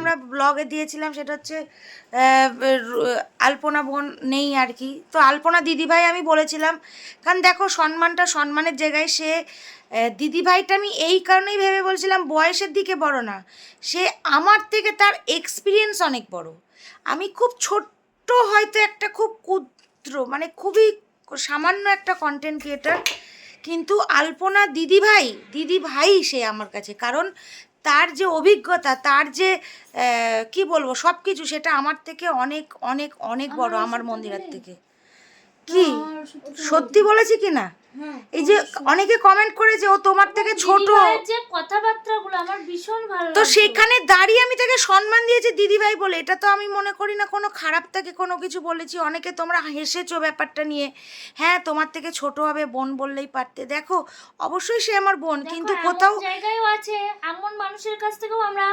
আমরা ব্লগে দিয়েছিলাম, সেটা হচ্ছে আলপনা বোন নেই আর কি। তো আলপনা দিদিভাই আমি বলেছিলাম, কারণ দেখো সম্মানটা সম্মানের জায়গায় সে দিদিভাইটা আমি এই কারণেই ভেবে বলছিলাম, বয়সের দিকে বড় না। সে আমার থেকে তার এক্সপিরিয়েন্স অনেক বড়। আমি খুব ছোট্ট হয়তো একটা খুব ক্ষুদ্র মানে খুবই সামান্য একটা কন্টেন্ট ক্রিয়েটার কিন্তু আলপনা দিদিভাই দিদিভাই সে আমার কাছে। কারণ তার যে অভিজ্ঞতা তার যে কি বলব সব কিছু সেটা আমার থেকে অনেক অনেক অনেক বড় আমার মন্দিরের থেকে। কি? সত্যি বলেছি কি না? এই যে অনেকে কমেন্ট করেছে ও তোমার থেকে ছোট। যে কথাবার্তাগুলো আমার ভীষণ ভালো তো সেখানে দাঁড়িয়ে আমি তাকে সম্মান দিয়েছি দিদিভাই বলে। এটা তো আমি মনে করি না কোনো খারাপ তাকে কোনো কিছু বলেছি। অনেকে তোমরা হেসেছো ব্যাপারটা নিয়ে। হ্যাঁ তোমার থেকে ছোট হবে বোন বললেই পারতে। দেখো অবশ্যই সে আমার বোন কিন্তু কোথাও জায়গায়ও আছে এমন মানুষের কাছ থেকেও আমরা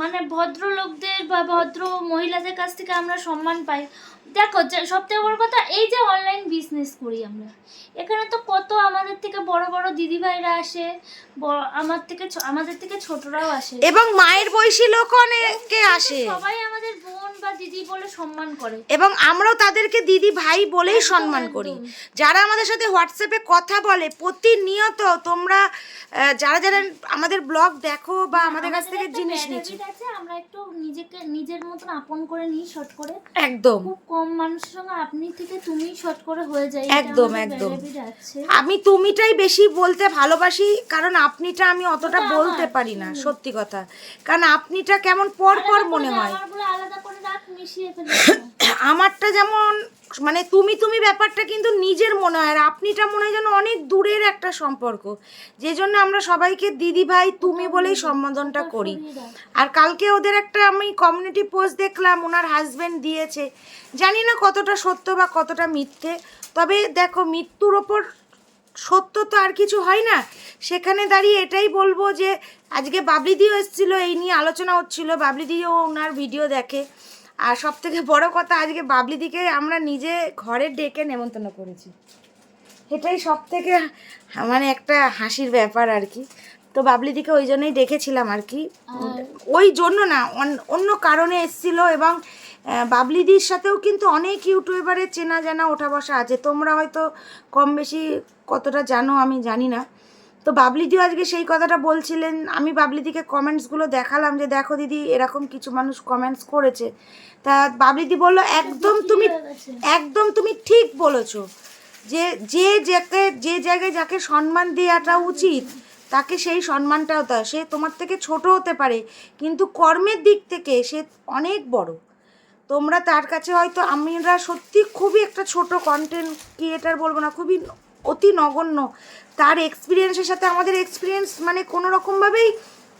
মানে ভদ্র লোকদের বা ভদ্র মহিলাদের কাছ থেকে আমরা সম্মান পাই। দেখো সব থেকে বড় কথা এই যে অনলাইন বিজনেস করি আমরা এখানে তো কত আমাদের থেকে বড় বড় দিদিভাইরা আসে আমার থেকে আমাদের থেকে ছোটরাও আসে। এবং মায়ের বয়সী লোক অনেকে আসে। সবাই আমাদের বোন বা দিদি বলে সম্মান করে। এবং আমরাও তাদেরকে দিদি ভাই বলেই সম্মান করি। যারা আমাদের সাথে হোয়াটসঅ্যাপে কথা বলে প্রতিনিয়ত তোমরা যারা যারা আমাদের ব্লগ দেখো বা আমাদের কাছ থেকে জিনিস আছে আমরা একটু নিজেকে নিজের মতন আপন করে নিই শর্ট করে। একদম। খুব কম মানুষের সঙ্গে আপনি থেকে তুমি শর্ট করে হয়ে যায় একদম, একদম। আমি তুমিটাই বেশি বলতে ভালোবাসি কারণ আপনিটা আমি অতটা বলতে পারি না সত্যি কথা। কারণ আপনিটা কেমন পর পর মনে হয়। আমারটা যেমন মানে তুমি তুমি ব্যাপারটা কিন্তু নিজের মনে হয় আর আপনিটা মনে হয় যেন অনেক দূরের একটা সম্পর্ক। যে জন্য আমরা সবাইকে দিদি ভাই তুমি বলেই সম্বোধনটা করি। আর কালকে ওদের একটা আমি কমিউনিটি পোস্ট দেখলাম ওনার হাজব্যান্ড দিয়েছে। জানি না কতটা সত্য বা কতটা মিথ্যে তবে দেখো মৃত্যুর ওপর সত্য তো আর কিছু হয় না। সেখানে দাঁড়িয়ে এটাই বলব যে আজকে বাবলি দিও এসেছিল এই নিয়ে আলোচনা হচ্ছিল। বাবলি দিও ওনার ভিডিও দেখে। আর সব থেকে বড় কথা আজকে বাবলি দিকে আমরা নিজে ঘরে ডেকে নেমন্তন্ন করেছি। এটাই সব থেকে মানে একটা হাসির ব্যাপার আর কি। তো বাবলি দিকে ওই জন্যই ডেকেছিলাম আর কি। ওই জন্য না অন- অন্য কারণে এসেছিল এবং বাবলিদির সাথেও কিন্তু অনেক ইউটিউবারের চেনা জানা ওঠা বসা আছে। তোমরা হয়তো কম বেশি কতটা জানো আমি জানি না। তো বাবলিদিও আজকে সেই কথাটা বলছিলেন। আমি বাবলিদিকে কমেন্টসগুলো দেখালাম যে দেখো দিদি এরকম কিছু মানুষ কমেন্টস করেছে। তা বাবলিদি বলল একদম তুমি একদম তুমি ঠিক বলেছ। যে যে যাকে যে জায়গায় যাকে সম্মান দেওয়াটা উচিত তাকে সেই সম্মানটাও দাও। সে তোমার থেকে ছোট হতে পারে কিন্তু কর্মের দিক থেকে সে অনেক বড়। তোমরা তার কাছে হয়তো আমরা সত্যি খুবই একটা ছোট কন্টেন্ট ক্রিয়েটার বলব না খুবই অতি নগণ্য। তার এক্সপিরিয়েন্সের সাথে আমাদের এক্সপিরিয়েন্স মানে কোনো রকমভাবেই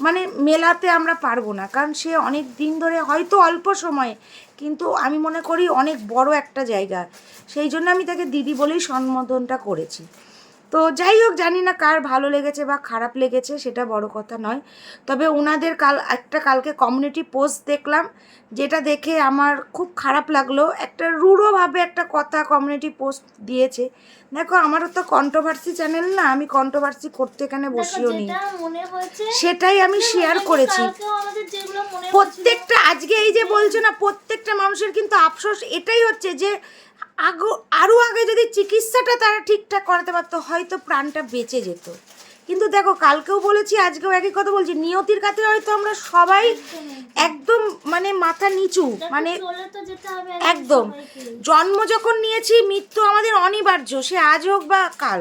মানে মেলাতে আমরা পারব না। কারণ সে অনেক দিন ধরে হয়তো অল্প সময়ে, কিন্তু আমি মনে করি অনেক বড় একটা জায়গা। সেই জন্য আমি তাকে দিদি বলেই সম্বোধনটা করেছি। তো যাই হোক জানি না কার ভালো লেগেছে বা খারাপ লেগেছে সেটা বড় কথা নয়। তবে ওনাদের কাল একটা কালকে কমিউনিটি পোস্ট দেখলাম যেটা দেখে আমার খুব খারাপ লাগল। একটা রূঢ়ভাবে একটা কথা কমিউনিটি পোস্ট দিয়েছে। দেখো আমারও তো কন্ট্রোভার্সি চ্যানেল না আমি কন্ট্রোভার্সি করতে এখানে বসিও নি। সেটাই আমি শেয়ার করেছি। প্রত্যেকটা আজকে এই যে বলছো না প্রত্যেকটা মানুষের কিন্তু আফসোস এটাই হচ্ছে যে আগো আরও আগে যদি চিকিৎসাটা তারা ঠিকঠাক করাতে পারতো হয়তো প্রাণটা বেঁচে যেত। কিন্তু দেখো কালকেও বলেছি আজকেও একই কথা বলছি নিয়তির কাছে হয়তো আমরা সবাই একদম মানে মাথা নিচু মানে একদম। জন্ম যখন নিয়েছি মৃত্যু আমাদের অনিবার্য সে আজ হোক বা কাল।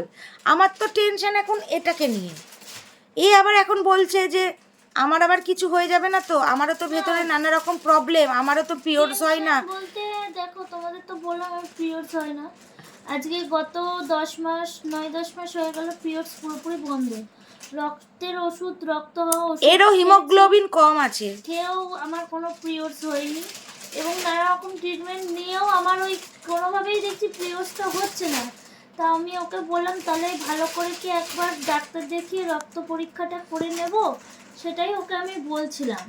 আমার তো টেনশন এখন এটাকে নিয়ে। এ আবার এখন বলছে যে আমার আবার কিছু হয়ে যাবে না তো? আমারও তো ভেতরে নানা রকম প্রবলেম আমারও তো পিরিয়ডস হয় না। বলতে দেখো তোমাদের তো বললাম আমার পিরিয়ডস হয় না। আজকে গত দশ মাস নয় দশ মাস হয়ে গেল পিরিয়ডস পুরোপুরি বন্ধ। রক্তের ওষুধ রক্ত হওয়া ওষুধ এরও হিমোগ্লোবিন কম আছে। খেয়েও আমার কোনো পিরিয়ডস হয়নি। এবং নানা রকম ট্রিটমেন্ট নিয়েও আমার ওই কোনোভাবেই দেখছি পিরিয়ডসটা হচ্ছে না। তা আমি ওকে বললাম তাহলে ভালো করে কি একবার ডাক্তার দেখিয়ে রক্ত পরীক্ষাটা করে নেব? সেটাই ওকে আমি বলছিলাম।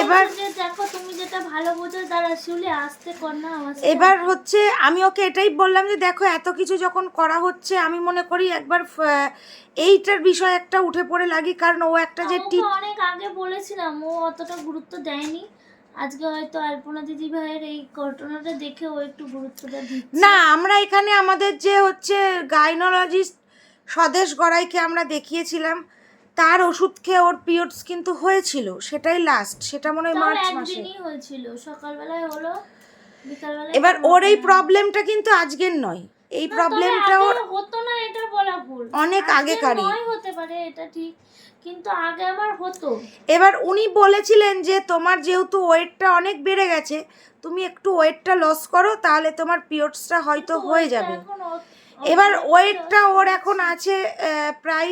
এবার- দেখো তুমি যেটা ভালো বোঝো তারা শিউলি আসতে কর না এবার হচ্ছে আমি ওকে এটাই বললাম যে দেখো এত কিছু যখন করা হচ্ছে আমি মনে করি একবার এইটার বিষয় একটা উঠে পড়ে লাগি কারণ ও একটা যে অনেক আগে বলেছিলাম ও অতটা গুরুত্ব দেয়নি। আজকে হয়তো আলপনা দিদি ভাইয়ের এই ঘটনাটা দেখে ও একটু গুরুত্বটা দিচ্ছে। না আমরা এখানে আমাদের যে হচ্ছে গাইনোলজিস্ট স্বদেশ গড়াইকে আমরা দেখিয়েছিলাম তার ওষুধ খেয়ে ওর পিরিয়ডস কিন্তু হয়েছিল সেটাই লাস্ট সেটা মনে হয় মার্চ মাসে। হয়েছিল সকালবেলায় হলো এবার ওর এই প্রবলেমটা কিন্তু আজকের নয় এই প্রবলেমটা ওর হতো না এটা বলা ভুল। অনেক আগেকারই। হতে পারে এটা ঠিক কিন্তু আগে আমার হতো। এবার উনি বলেছিলেন যে তোমার যেহেতু ওয়েটটা অনেক বেড়ে গেছে তুমি একটু ওয়েটটা লস করো তাহলে তোমার পিরিয়ডসটা হয়তো হয়ে যাবে। এবার ওয়েটটা ওর এখন আছে প্রায়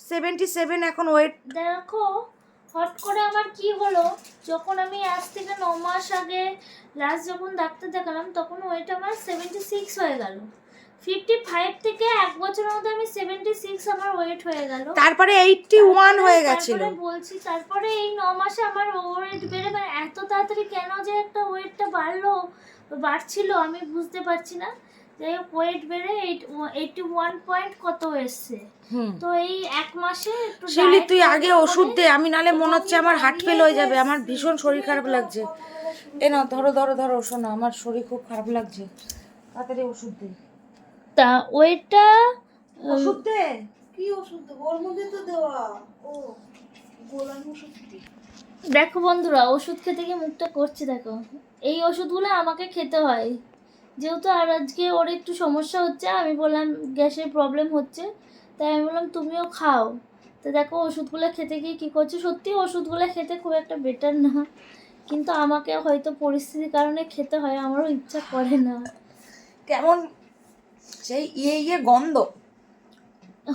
সেভেন্টি সেভেন এখন ওয়েট। দেখো হট করে আমার কি হলো যখন আমি আজ থেকে ন মাস আগে লাস্ট যখন ডাক্তার দেখালাম তখন ওয়েট আমার সেভেন্টি সিক্স হয়ে গেল। ফিফটি ফাইভ থেকে এক বছরের মধ্যে আমি সেভেন্টি সিক্স আমার ওয়েট হয়ে গেল। তারপরে এইটটি ওয়ান হয়ে গেছিল। বলছি তারপরে এই ন মাসে আমার ওয়েট বেড়ে মানে এত তাড়াতাড়ি কেন যে একটা ওয়েটটা বাড়লো বাড়ছিল আমি বুঝতে পারছি না। যে ওয়েট বেড়ে এইটি ওয়ান পয়েন্ট কত এসছে হুম। তো এই এক মাসে একটু শিউলি তুই আগে ওষুধ দে আমি নালে মনে হচ্ছে আমার হার্ট ফেল হয়ে যাবে আমার ভীষণ শরীর খারাপ লাগছে। এ না ধরো ধরো ধরো শোনো আমার শরীর খুব খারাপ লাগছে। তাড়াতাড়ি ওষুধ দে। তা ওয়েটটা ওষুধ দে? কি ওষুধ? ওর মধ্যে তো দেওয়া। ও গোলাম ওষুধ দেখো বন্ধুরা ওষুধ খেতে গিয়ে মুখটা করছে দেখো। এই ওষুধগুলো আমাকে খেতে হয়। যেহেতু আর আজকে ওর একটু সমস্যা হচ্ছে, আমি বললাম গ্যাসের প্রবলেম হচ্ছে, তাই আমি বললাম তুমিও খাও। তো দেখো ওষুধগুলো খেতে গিয়ে কী করছে? সত্যি ওষুধগুলো খেতে খুব একটা বেটার না। কিন্তু আমাকে হয়তো পরিস্থিতির কারণে খেতে হয়, আমারও ইচ্ছা করে না। কেমন সেই ইয়ে ইয়ে গন্ধ।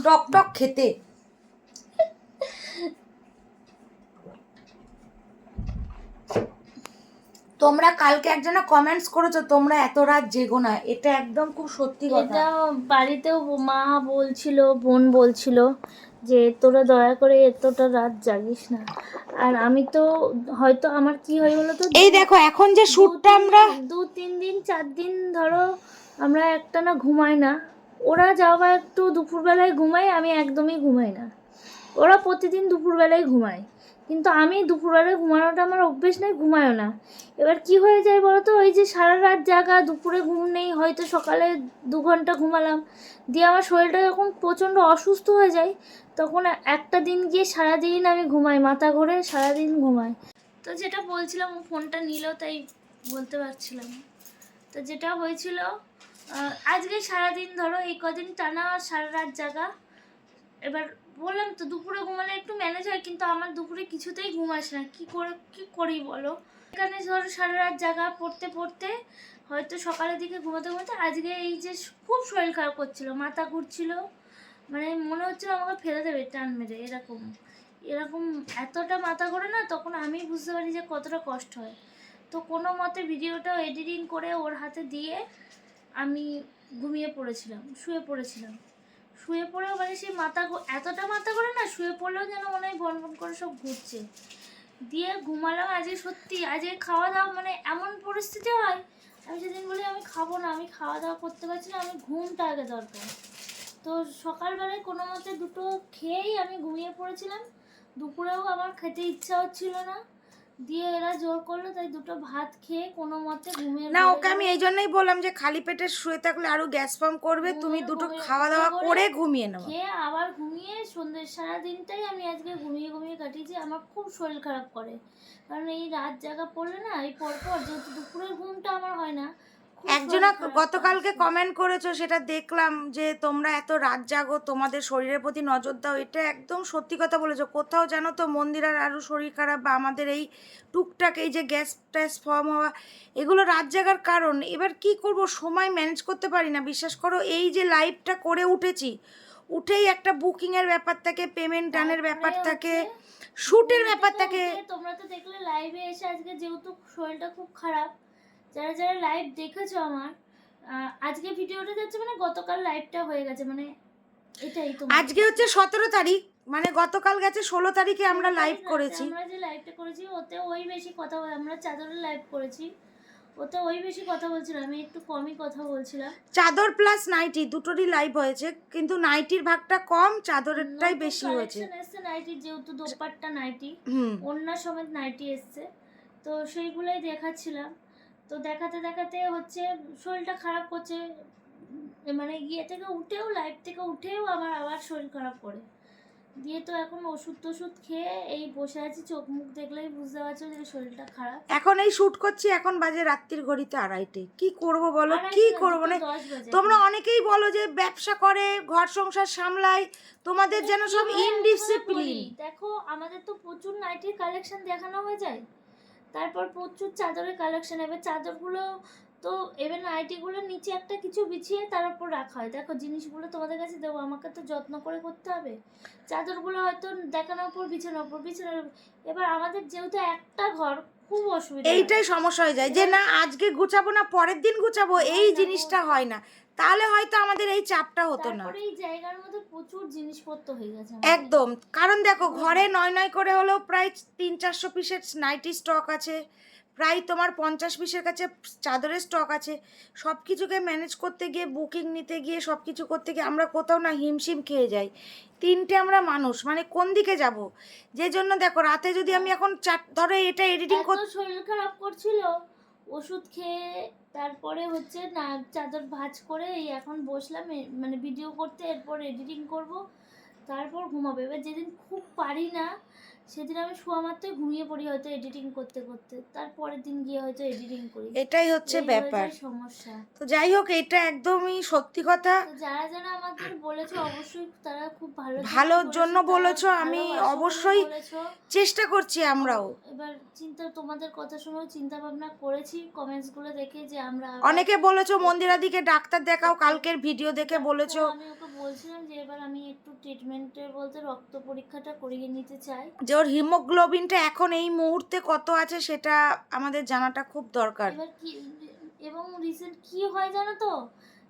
টক টক খেতে। তোমরা কালকে একজনা কমেন্টস করেছ তোমরা এত রাত জেগো না। এটা একদম খুব সত্যি কথা। এটা বাড়িতেও মা বলছিল বোন বলছিল যে তোরা দয়া করে এতটা রাত জাগিস না। আর আমি তো হয়তো আমার কি হয় বলো তো এই দেখো এখন যে শ্যুটটা আমরা দু তিন দিন চার দিন ধরো আমরা একটা না ঘুমাই না। ওরা যাওয়া একটু দুপুরবেলায় ঘুমায় আমি একদমই ঘুমাই না। ওরা প্রতিদিন দুপুরবেলায় ঘুমায়। কিন্তু আমি দুপুরবেলায় ঘুমানোটা আমার অভ্যেস নেই ঘুমায়ও না। এবার কি হয়ে যায় বলো তো ওই যে সারা রাত জাগা, দুপুরে ঘুম নেই, হয়তো সকালে দু ঘণ্টা ঘুমালাম। দিয়ে আমার শরীরটা যখন প্রচণ্ড অসুস্থ হয়ে যায়, তখন একটা দিন গিয়ে সারাদিন আমি ঘুমাই, মাথা ঘুরে সারাদিন ঘুমাই। তো যেটা বলছিলাম, ও ফোনটা নিল, তাই বলতে পারছিলাম। তো যেটা হয়েছিল আজকে সারাদিন ধরো, এই কদিন টানা সারা রাত জাগা, এবার বললাম তো, দুপুরে ঘুমালে একটু ম্যানেজ হয়, কিন্তু আমার দুপুরে কিছুতেই ঘুম আসে না। কী করে, কী করি বলো? এখানে ধরো সারা রাত জাগা পড়তে পড়তে, হয়তো সকালের দিকে ঘুমাতে ঘুমাতে আজকে এই যে খুব শরীর খারাপ করছিল, মাথা ঘুরছিল। মানে মনে হচ্ছিল আমাকে ফেলে দেবে টান মেরে, এরকম। এরকম এতটা মাথা ঘোরে না, তখন আমি বুঝতে পারি যে কতটা কষ্ট হয়। তো কোনো মতে ভিডিওটা এডিটিং করে ওর হাতে দিয়ে আমি ঘুমিয়ে পড়েছিলাম, শুয়ে পড়েছিলাম। শুয়ে পড়েও মানে সেই মাথা এতটা মাথা করে না, শুয়ে পড়লেও যেন মনে হয় বন বন করে সব ঘুরছে। দিয়ে ঘুমালাম, আজকে সত্যি, আজকে খাওয়া দাওয়া মানে এমন পরিস্থিতি হয়, আমি সেদিন বলি, আমি খাব না, আমি খাওয়া দাওয়া করতে পারছি না, আমি ঘুমটা আগে দরকার। তো সকালবেলায় কোনো মতে দুটো খেয়েই আমি ঘুমিয়ে পড়েছিলাম। দুপুরেও আমার খেতে ইচ্ছা হচ্ছিল না। দিয়ে এরা জোর করল তাই দুটো ভাত খেয়ে কোনো মতে ঘুমিয়ে না ওকে আমি এই জন্যই বললাম যে খালি পেটে শুয়ে থাকলে আরও গ্যাস ফর্ম করবে তুমি দুটো খাওয়া দাওয়া করে ঘুমিয়ে নাও। খেয়ে আবার ঘুমিয়ে সন্ধ্যে সারা দিনটাই আমি আজকে ঘুমিয়ে ঘুমিয়ে কাটিয়েছি আমার খুব শরীর খারাপ করে। কারণ এই রাত জাগা পড়লে না এই পরপর যেহেতু দুপুরের ঘুমটা আমার হয় না একজনা গতকালকে কমেন্ট করেছ সেটা দেখলাম যে তোমরা এত রাত জাগো তোমাদের শরীরের প্রতি নজর দাও এটা একদম সত্যি কথা বলেছ। কোথাও জানো তো মন্দিরার আরও শরীর খারাপ বা আমাদের এই টুকটাক এই যে গ্যাস ট্যাস ফর্ম হওয়া এগুলো রাত জাগার কারণ। এবার কি করব সময় ম্যানেজ করতে পারি না। বিশ্বাস করো এই যে লাইভটা করে উঠেছি উঠেই একটা বুকিংয়ের ব্যাপার থাকে পেমেন্ট ডানের ব্যাপার থাকে শ্যুটের ব্যাপার থাকে। তোমরা তো দেখলে লাইভে এসে আজকে যেহেতু শরীরটা খুব খারাপ যারা যারা লাইভ দেখেছ আমার আজকে ভিডিওটা যাচ্ছে মানে গতকাল লাইভটা হয়ে গেছে মানে এটাই তো আজকে হচ্ছে সতেরো তারিখ মানে গতকাল গেছে ষোলো তারিখে আমরা লাইভ করেছি। আমরা যে লাইভটা করেছি ওতে ওই বেশি কথা আমরা চাদরের লাইভ করেছি ওতে ওই বেশি কথা বলছিলাম আমি একটু কমই কথা বলছিলাম। চাদর প্লাস নাইটি দুটোরই লাইভ হয়েছে কিন্তু নাইটির ভাগটা কম চাদরেরটাই বেশি হয়েছে। এসছে নাইটির যেহেতু দোপাট্টা নাইটি অন্য সমেত নাইটি এসছে তো সেইগুলোই দেখাচ্ছিলাম। তো দেখাতে দেখাতে হচ্ছে শরীরটা খারাপ করছে। মানে ইয়ে থেকে উঠেও লাইভ থেকে উঠেও আমার আবার শরীর খারাপ করে। দিয়ে তো এখন ওষুধ টষুধ খেয়ে এই বসে আছি চোখ মুখ দেখলেই বুঝতে পারছ যে শরীরটা খারাপ। এখন এই শুট করছি এখন বাজে রাত্রির ঘড়িতে আড়াইটে। কি করব বলো? কি না, মানে তোমরা অনেকেই বলো যে ব্যবসা করে ঘর সংসার সামলায় তোমাদের যেন সব ইনডিসিপ্লিন দেখো আমাদের তো প্রচুর নাইটির কালেকশন দেখানো হয়ে যায়। তারপর প্রচুর চাদরের কালেকশন এবার চাদরগুলো তো, এবার নাইটিগুলো নিচে একটা কিছু বিছিয়ে তার উপর রাখা হয়। দেখো, জিনিসগুলো তোমাদের কাছে দেবো, আমাকে তো যত্ন করে করতে হবে। চাদরগুলো হয়তো দেখানোর পর, বিছানোর উপর বিছানোর এবার আমাদের যেহেতু একটা ঘর খুব অসুবিধা। এইটাই সমস্যা হয়ে যায় যে না আজকে গুছাবো না পরের দিন গুছাবো এই জিনিসটা হয় না। তাহলে হয়তো আমাদের এই চাপটা হতো না। এই জায়গার মধ্যে প্রচুর জিনিসপত্র হয়ে গেছে একদম। কারণ দেখো ঘরে নয় নয় করে হলেও প্রায় তিন চারশো পিসের নাইটি স্টক আছে। প্রায় তোমার পঞ্চাশ পিসের কাছে চাদরের স্টক আছে। সব কিছুকে ম্যানেজ করতে গিয়ে বুকিং নিতে গিয়ে সব কিছু করতে গিয়ে আমরা কোথাও না হিমশিম খেয়ে যাই। তিনটে আমরা মানুষ মানে কোন দিকে যাব? যে জন্য দেখো রাতে যদি আমি এখন চার ধরো এটা এডিটিং করতে শরীর খারাপ করছিল ওষুধ খেয়ে তারপরে হচ্ছে না চাদর ভাঁজ করে এই এখন বসলাম মানে ভিডিও করতে এরপর এডিটিং করব তারপর ঘুমাবে। এবার যেদিন খুব পারি না সেদিন আমি শোয়া মাত্রই ঘুমিয়ে পড়ি হয়তো এডিটিং করতে করতে। তারপরের দিন গিয়ে হয়তো এডিটিং করি। এটাই হচ্ছে ব্যাপার। সমস্যা। তো যাই হোক এটা একদমই সত্যি কথা। যারা যারা আমাদের বলেছ অবশ্যই তারা খুব ভালো ভালোর জন্য বলেছ, আমি অবশ্যই চেষ্টা করছি আমরাও। এবার চিন্তা তোমাদের কথা শুনেও চিন্তা ভাবনা করেছি কমেন্টসগুলো দেখে যে আমরা অনেকে বলেছ মন্দিরাদিকে ডাক্তার দেখাও কালকের ভিডিও দেখে বলেছ। আমি ওকে বলছিলাম যে এবার আমি একটু ট্রিটমেন্টের বলতে রক্ত পরীক্ষাটা করিয়ে নিতে চাই। যে ওর হিমোগ্লোবিনটা এখন এই মুহূর্তে কত আছে সেটা আমাদের জানাটা খুব দরকার। এবং রিসেন্ট কি হয় জানো তো?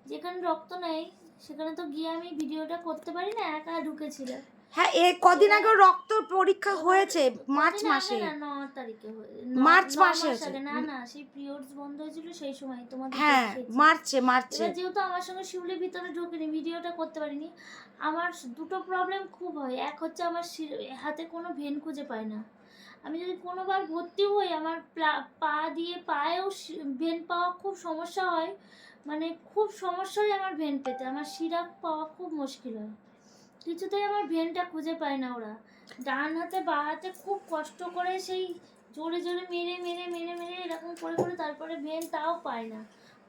যেখানে রক্ত নেই সেখানে তো গিয়ে আমি ভিডিওটা করতে পারি না একা ঢুকেছিলাম হ্যাঁ এ কদিন আগে রক্ত পরীক্ষা হয়েছে মার্চ মাসে। না, তারিখে মার্চ মাসে না না সেই পিরিয়ডস বন্ধ হয়েছিল সেই সময় তোমাদের হ্যাঁ মার্চে মার্চে। এবার যেহেতু আমার সঙ্গে শিউলির ভিতরে ঢোকেনি ভিডিওটা করতে পারিনি আমার দুটো প্রবলেম খুব হয়। এক হচ্ছে আমার হাতে কোনো ভেন খুঁজে পাই না। আমি যদি কোনোবার ভর্তি হই আমার পা দিয়ে পায়েও ভেন পাওয়া খুব সমস্যা হয় মানে খুব সমস্যা হয় আমার ভেন পেতে। আমার শিরা পাওয়া খুব মুশকিল হয়। কিছুতেই আমার ভেনটা খুঁজে পায় না ওরা। ডান হাতে, বা হাতে খুব কষ্ট করে সেই জোরে জোরে মেরে মেরে মেরে মেরে এরকম করে করে তারপরে ভেন তাও পায় না।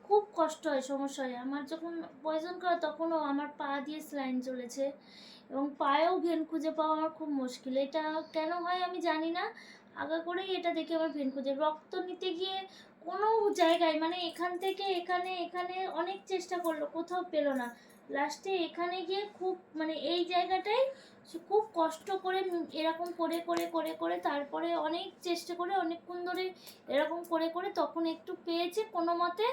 খুব কষ্ট হয়, সমস্যা হয়। আমার যখন পয়জন করে তখনও আমার পা দিয়ে স্লাইন চলেছে এবং পায়েও ভেন খুঁজে পাওয়া আমার খুব মুশকিল। এটা কেন হয় আমি জানি না। আগা করেই এটা দেখে আমার ভেন খুঁজে রক্ত নিতে গিয়ে কোনো জায়গায় মানে এখান থেকে এখানে এখানে অনেক চেষ্টা করল, কোথাও পেল না। লাস্টে এখানে গিয়ে খুব মানে এই জায়গাটাই খুব কষ্ট করে এরকম করে করে করে করে তারপরে অনেক চেষ্টা করে, অনেকক্ষণ ধরে এরকম করে করে তখন একটু পেয়েছে কোনো মতে,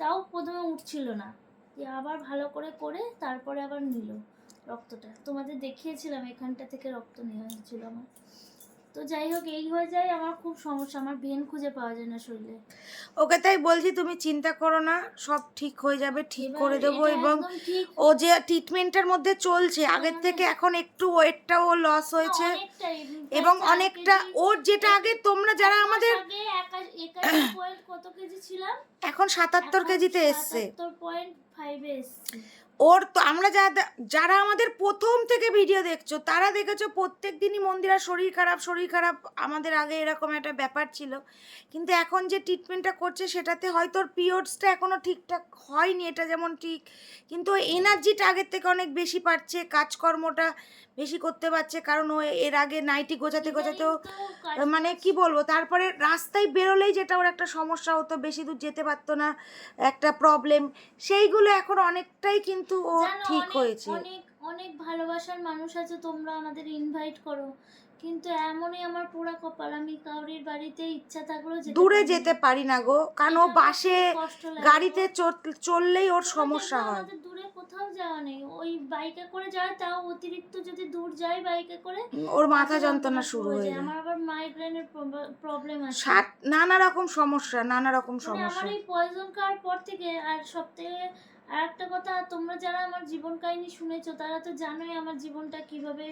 তাও প্রথমে উঠছিল না। দিয়ে আবার ভালো করে করে তারপরে আবার নিল রক্তটা। তোমাদের দেখিয়েছিলাম এখানটা থেকে রক্ত নেওয়া হয়েছিল আমার। তো যাই হোক এই হয়ে যায়। আমার খুব সমস্যা আমার ভেন খুঁজে পাওয়া যায় না শরীরে ওকে তাই বলছি তুমি চিন্তা করো না সব ঠিক হয়ে যাবে ঠিক করে দেবো এবং ও যে ট্রিটমেন্টের মধ্যে চলছে আগের থেকে এখন একটু ওয়েটটাও লস হয়েছে এবং অনেকটা ওর যেটা আগে তোমরা যারা আমাদের এখন সাতাত্তর কেজিতে এসছে। ওর তো আমরা যা- যারা আমাদের প্রথম থেকে ভিডিও দেখছ তারা দেখেছ প্রত্যেক দিনই মন্দিরা শরীর খারাপ শরীর খারাপ আমাদের আগে এরকম একটা ব্যাপার ছিল। কিন্তু এখন যে ট্রিটমেন্টটা করছে সেটাতে হয়তো ওর পিরিয়ডসটা এখনও ঠিকঠাক হয়নি এটা যেমন ঠিক কিন্তু এনার্জিটা আগের থেকে অনেক বেশি পাচ্ছে কাজকর্মটা বেশি করতে পারছে কারণ ও এর আগে নাইটি গোছাতে গোছাতেও মানে কি বলব তারপরে রাস্তায় বেরোলেই যেটা ওর একটা সমস্যা হতো বেশি দূর যেতে পারতো না একটা প্রবলেম সেইগুলো এখন অনেকটাই কিন্তু ও ঠিক হয়েছে। অনেক অনেক ভালোবাসার মানুষ আছে তোমরা আমাদের ইনভাইট করো। কিন্তু এমনই আমার পোড়া কপাল আমি কাউরির বাড়িতে ইচ্ছা থাকলেও দূরে যেতে পারি না গো কারণ ও বাসে গাড়িতে চললেই ওর সমস্যা হয়। আমাদের দূরে কোথাও যাওয়া নেই। ওই বাইকে করে যাওয়া তাও অতিরিক্ত যদি দূর যাই বাইকে করে ওর মাথা যন্ত্রণা শুরু হয়ে যায়। আমার আবার মাইগ্রেনের প্রবলেম আছে। নানা রকম সমস্যা নানা রকম মানে সমস্যা। আমার এই পয়জন খাওয়ার পর থেকে আর থেকে আর একটা কথা তোমরা যারা আমার জীবন কাহিনী শুনেছো তারা তো জানোই আমার জীবনটা কীভাবে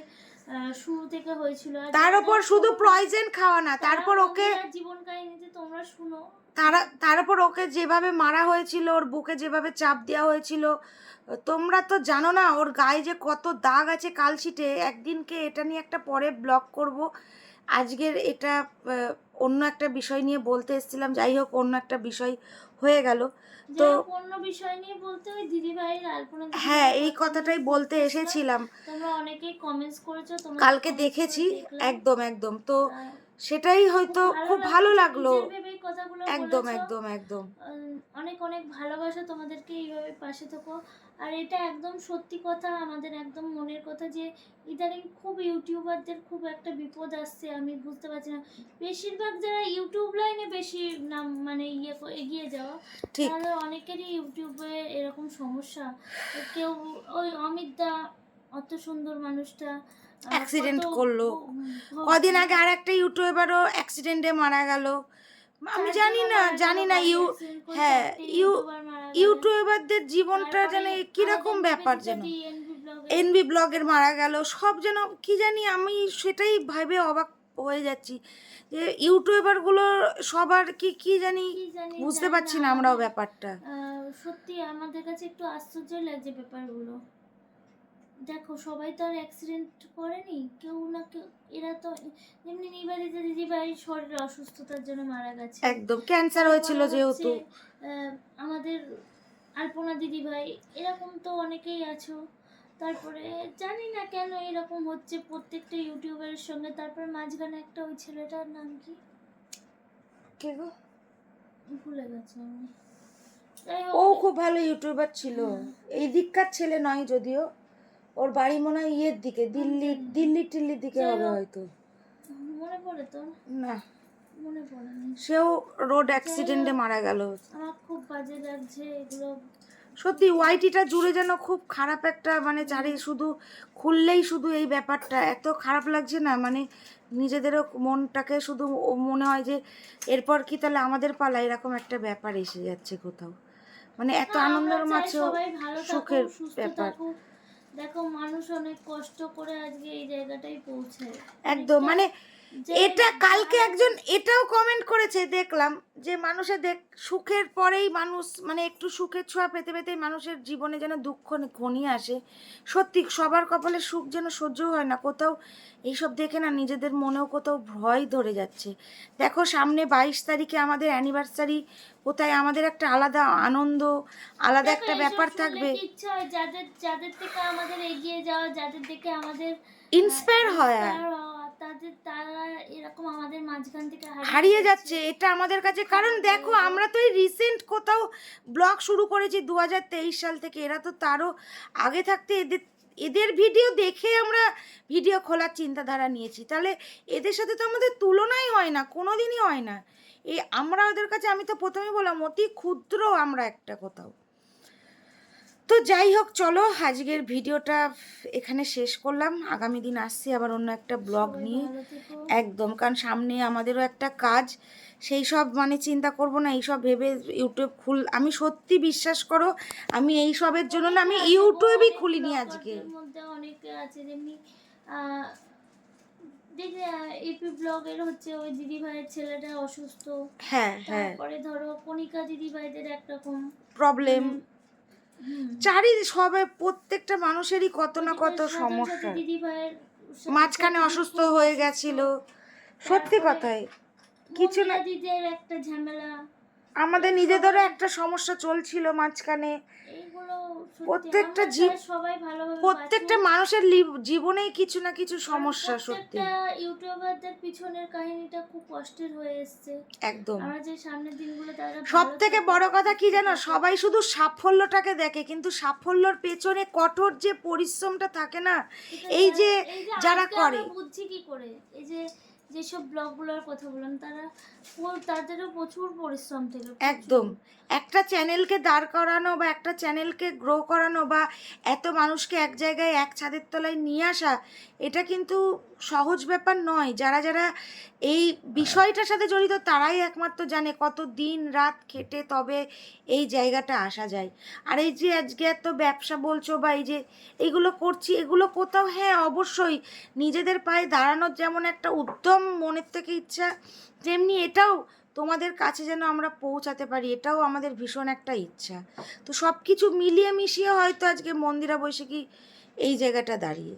শুরু থেকে হয়েছিল। তার উপর শুধু প্রয়োজন খাওয়া না তারপর ওকে জীবন কাহিনীতে তোমরা শুনো। তারা তার উপর ওকে যেভাবে মারা হয়েছিল ওর বুকে যেভাবে চাপ দেওয়া হয়েছিল তোমরা তো জানো না ওর গায়ে যে কত দাগ আছে কালশিটে একদিনকে এটা নিয়ে একটা পরে ব্লগ করব। আজকের এটা অন্য একটা বিষয় নিয়ে বলতে এসেছিলাম। যাই হোক অন্য একটা বিষয় হয়ে গেল। তো অন্য বিষয় নিয়ে বলতে ওই আলপনা হ্যাঁ এই কথাটাই বলতে এসেছিলাম। তোমরা অনেকেই কমেন্টস করেছ কালকে দেখেছি একদম একদম। তো সেটাই হয়তো খুব ভালো লাগল। একদম একদম একদম। অনেক অনেক ভালোবাসা তোমাদেরকে এইভাবে পাশে থাকো। আর এটা একদম সত্যি কথা আমাদের একদম মনের কথা যে ইদানিং খুব ইউটিউবারদের খুব একটা বিপদ আসছে আমি বুঝতে পারছি না। বেশিরভাগ যারা ইউটিউব লাইনে বেশি নাম মানে ইয়ে এগিয়ে যাওয়া তাহলে অনেকেরই ইউটিউবে এরকম সমস্যা। কেউ ওই অমিত দা অত সুন্দর মানুষটা কত করল। কদিন আগে আর একটা ইউটিউবারও অ্যাক্সিডেন্টে মারা গেল। আমি জানি না জানি না ইউ হ্যাঁ, ইউ- ইউটিউবারদের জীবনটা যেন কীরকম ব্যাপার যেন। এনবি ব্লগের মারা গেল। সব যেন কি জানি আমি সেটাই ভাবে অবাক হয়ে যাচ্ছি যে ইউটিউবারগুলো সবার কি কি জানি বুঝতে পারছি না আমরাও ব্যাপারটা। সত্যি আমাদের কাছে একটু আশ্চর্য লাগছে ব্যাপারগুলো। দেখো সবাই তো আর অ্যাক্সিডেন্ট করেনি। কেউ না কেউ এরা তো যেমনি নিবাদিতা দিদি ভাই শরীরে অসুস্থতার জন্য মারা গেছে। একদম ক্যান্সার হয়েছিল যেহেতু। আমাদের আলপনা দিদি ভাই এরকম তো অনেকেই আছো। তারপরে জানি না কেন এরকম হচ্ছে প্রত্যেকটা ইউটিউবারের সঙ্গে। তারপর মাঝখানে একটা ওই ছেলেটার নাম কি? কে গো? ভুলে গেছি আমি। ও খুব ভালো ইউটিউবার ছিল। এই দিককার ছেলে নয় যদিও। ওর বাড়ি মনে হয় ইয়ের দিকে দিল্লি দিল্লি টিল্লির দিকে হবে হয়তো। মনে পড়ে তো না। মনে পড়ে সেও রোড অ্যাক্সিডেন্টে মারা গেল। আমার খুব বাজে লাগছে এগুলো। সত্যি ওয়াইটিটা জুড়ে যেন খুব খারাপ একটা মানে চারি শুধু খুললেই শুধু এই ব্যাপারটা। এত খারাপ লাগছে না মানে নিজেদেরও মনটাকে শুধু মনে হয় যে এরপর কি তাহলে আমাদের পালা? এরকম একটা ব্যাপার এসে যাচ্ছে কোথাও। মানে এত আমরা আনন্দের মাঝেও সুখের ব্যাপার। দেখো মানুষ অনেক কষ্ট করে আজকে এই জায়গাটাই পৌঁছে। একদম মানে এটা কালকে একজন এটাও কমেন্ট করেছে দেখলাম যে মানুষের দেখ সুখের পরেই মানুষ মানে একটু সুখের ছোঁয়া পেতে পেতেই মানুষের জীবনে যেন দুঃখ ঘনিয়ে আসে। সত্যি সবার কপালে সুখ যেন সহ্য হয় না কোথাও এইসব দেখে না নিজেদের মনেও কোথাও ভয় ধরে যাচ্ছে। দেখো সামনে বাইশ তারিখে আমাদের অ্যানিভার্সারি কোথায় আমাদের একটা আলাদা আনন্দ আলাদা একটা ব্যাপার থাকবে। যাদের যাদের থেকে আমাদের এগিয়ে যাওয়া যাদের থেকে আমাদের ইন্সপায়ার হয় তাদের তারা এরকম আমাদের মাঝখান থেকে হারিয়ে যাচ্ছে এটা আমাদের কাছে কারণ দেখো আমরা তো এই রিসেন্ট কোথাও ব্লগ শুরু করেছি দু হাজার তেইশ সাল থেকে এরা তো তারও আগে থাকতে এদের এদের ভিডিও দেখে আমরা ভিডিও খোলার চিন্তাধারা নিয়েছি। তাহলে এদের সাথে তো আমাদের তুলনাই হয় না কোনো দিনই হয় না। এই আমরা ওদের কাছে আমি তো প্রথমে বললাম অতি ক্ষুদ্র আমরা একটা কোথাও। তো যাই হোক চলো আজকের ভিডিওটা এখানে শেষ করলাম। আগামী দিন আসছি আবার অন্য একটা ব্লগ নিয়ে। একদম কারণ সামনে আমাদেরও একটা কাজ। সেই সব মানে চিন্তা করব না এইসব ভেবে ইউটিউব খুল আমি সত্যি বিশ্বাস করো আমি এই সবের জন্য না আমি ইউটিউবই খুলিনি আজকে। অনেকে আছে যেমনি আহ, এপি ব্লগের হচ্ছে ওই দিদি ভাইয়ের ছেলেটা অসুস্থ। হ্যাঁ হ্যাঁ। তারপরে ধরো কণিকা দিদি ভাইদের প্রবলেম। চারি সবে প্রত্যেকটা মানুষেরই কত না কত সমস্যা। মাঝখানে অসুস্থ হয়ে। গেছিল। সত্যি কথাই। কিছু না একটা ঝামেলা। আমাদের নিজেদেরও একটা সমস্যা চলছিল মাঝখানে। প্রত্যেকটা জীব- সবাই ভালোভাবে প্রত্যেকটা মানুষের জীবনেই কিছু না কিছু সমস্যা সত্যি। ইউটিউবারদের পিছনের কাহিনীটা খুব কষ্টের হয়ে এসছে। একদম। আমরা যে সামনের দিনগুলো তারা সব থেকে বড় কথা কি জানো? সবাই শুধু সাফল্যটাকে দেখে কিন্তু সাফল্যর পেছনে কঠোর যে পরিশ্রমটা থাকে না এই যে যারা করে। বুঝছি কি করে? এই যে যেসব ব্লগগুলোর কথা বললাম, তারা তাদেরও প্রচুর পরিশ্রম ছিল একদম। একটা চ্যানেলকে দাঁড় করানো বা একটা চ্যানেলকে গ্রো করানো বা এত মানুষকে এক জায়গায় এক ছাদের তলায় নিয়ে আসা, এটা কিন্তু সহজ ব্যাপার নয়। যারা যারা এই বিষয়টার সাথে জড়িত তারাই একমাত্র জানে কত দিন রাত খেটে তবে এই জায়গাটা আসা যায়। আর এই যে আজকে এত ব্যবসা বলছো বা এই যে এগুলো করছি, এগুলো কোথাও হ্যাঁ অবশ্যই নিজেদের পায়ে দাঁড়ানোর যেমন একটা উদ্যম মনের থেকে ইচ্ছা, তেমনি এটাও তোমাদের কাছে যেন আমরা পৌঁছাতে পারি, এটাও আমাদের ভীষণ একটা ইচ্ছা। তো সব কিছু মিলিয়ে মিশিয়ে হয়তো আজকে মন্দিরা বৈশাখী এই জায়গাটা দাঁড়িয়ে।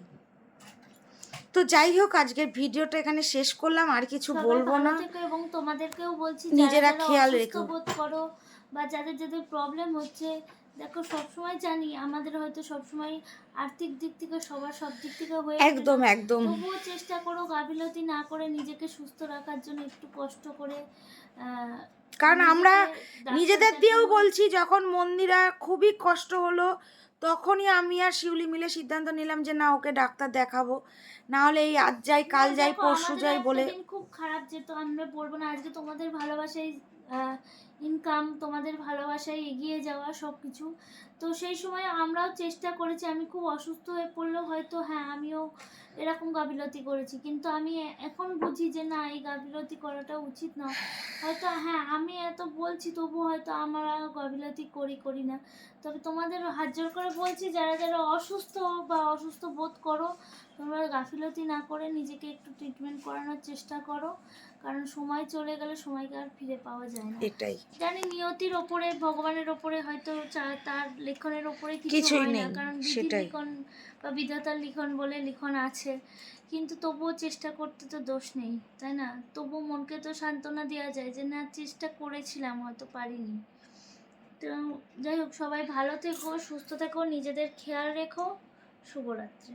তো যাই হোক আজকের ভিডিওটা এখানে শেষ করলাম আর কিছু বলব না। এবং তোমাদেরকেও বলছি নিজেরা খেয়াল রেখো। বোধ করো বা যাদের যাদের প্রবলেম হচ্ছে দেখো সবসময় জানি আমাদের হয়তো সবসময় আর্থিক দিক থেকে সবার সব দিক থেকে হয়ে একদম একদম। তবুও চেষ্টা করো গাফিলতি না করে নিজেকে সুস্থ রাখার জন্য একটু কষ্ট করে কারণ আমরা নিজেদের দিয়েও বলছি যখন মন্দিরা খুবই কষ্ট হলো তখনই আমি আর শিউলি মিলে সিদ্ধান্ত নিলাম যে না ওকে ডাক্তার দেখাবো। না হলে এই আজ যাই কাল যাই পরশু যাই বলে খুব খারাপ যেত আমরা বলব না আজকে তোমাদের ভালোবাসায় ইনকাম তোমাদের ভালোবাসায় এগিয়ে যাওয়া সব কিছু তো সেই সময় আমরাও চেষ্টা করেছি, আমি খুব অসুস্থ হয়ে পড়লেও হয়তো হ্যাঁ আমিও এরকম গাফিলতি করেছি। কিন্তু আমি এখন বুঝি যে না, এই গাফিলতি করাটা উচিত নয় হয়তো হ্যাঁ আমি এত বলছি, তবু হয়তো আমরা গাফিলতি করি করি না। তবে তোমাদের হাত জোর করে বলছি, যারা যারা অসুস্থ বা অসুস্থ বোধ করো, তোমরা গাফিলতি না করে নিজেকে একটু ট্রিটমেন্ট করানোর চেষ্টা করো। কারণ সময় চলে গেলে সময়কে আর ফিরে পাওয়া যায় না। এটাই। জানি নিয়তির ওপরে ভগবানের ওপরে হয়তো তার লেখনের ওপরে কিছু হয় না কারণ বিধি লিখন বা বিধাতার লিখন বলে লিখন আছে কিন্তু তবুও চেষ্টা করতে তো দোষ নেই তাই না? তবু মনকে তো সান্ত্বনা দেওয়া যায় যে না চেষ্টা করেছিলাম হয়তো পারিনি। তো যাই হোক সবাই ভালো থেকো সুস্থ থেকো নিজেদের খেয়াল রেখো। শুভরাত্রি।